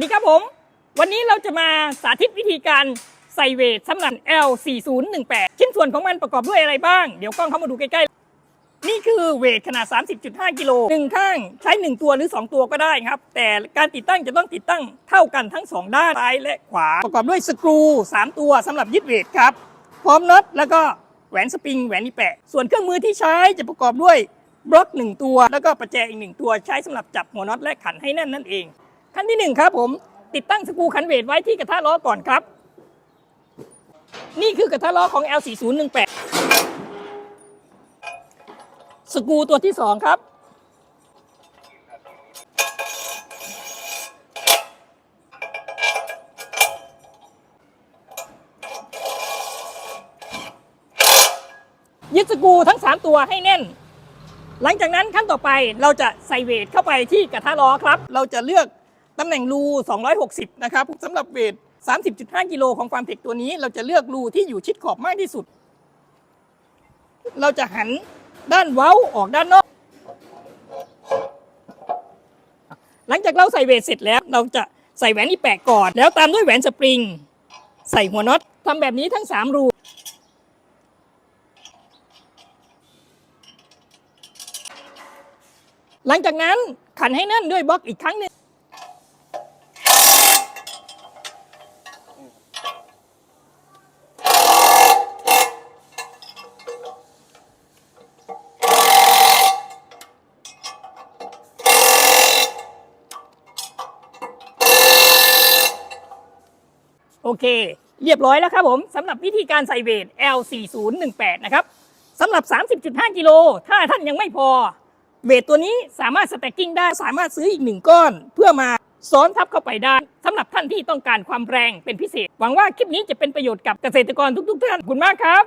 นี่ครับผม วันนี้เราจะมาสาธิตวิธีการใส่เวทสำหรับ L4018 ชิ้นส่วนของมันประกอบด้วยอะไรบ้าง เดี๋ยวกล้องเข้ามาดูใกล้ๆ นี่คือเวทขนาด 30.5 กิโลหนึ่งข้างใช้ 1 ตัวหรือ 2 ตัวก็ได้ครับ แต่การติดตั้งจะต้องติดตั้งเท่ากันทั้ง 2 ด้านซ้ายและขวา ประกอบด้วยสกรู 3 ตัวสำหรับยึดเวทครับ พร้อมน็อตแล้วก็แหวนสปริงแหวนนี่แปะ ส่วนเครื่องมือที่ใช้จะประกอบด้วยบล็อก 1 ตัว แล้วก็ประแจอีก 1 ตัวใช้สำหรับจับหัวน็อตและขันให้แน่นนั่นเอง ขั้นที่ 1 ครับผมติดตั้งสกรูขันเวทไว้ที่กระทะล้อก่อนครับ นี่คือกระทะล้อของ L4018 สกรูตัวที่ 2 ครับ ยึดสกรูทั้ง 3 ตัวให้แน่นหลังจากนั้นขั้นต่อไปเราจะใส่เวทเข้าไปที่กระทะล้อครับ เราจะเลือก ตำแหน่งรู 260 นะครับสำหรับเวท 30.5 กิโลของความเทคตัวนี้ เราจะเลือกรูที่อยู่ชิดขอบมากที่สุด เราจะหันด้านเว้าออกด้านนอก หลังจากเราใส่เวทเสร็จแล้วเราจะใส่แหวนอีแปะก่อน แล้วตามด้วยแหวนสปริง ใส่หัวน็อตทำแบบนี้ทั้ง 3 รูหลังจากนั้นขันให้แน่นด้วยบล็อกอีกครั้งหนึ่ง โอเค เรียบร้อยแล้วครับผมสำหรับวิธีการใส่เวท L4018 นะครับสำหรับ 30.5 กิโล ถ้าท่านยังไม่พอ เวทตัวนี้สามารถสแต็กกิ้งได้สามารถซื้ออีกหนึ่งก้อน เพื่อมาซ้อนทับเข้าไปได้สำหรับท่านที่ต้องการความแรงเป็นพิเศษ หวังว่าคลิปนี้จะเป็นประโยชน์กับเกษตรกรทุกๆท่านขอบคุณมากครับ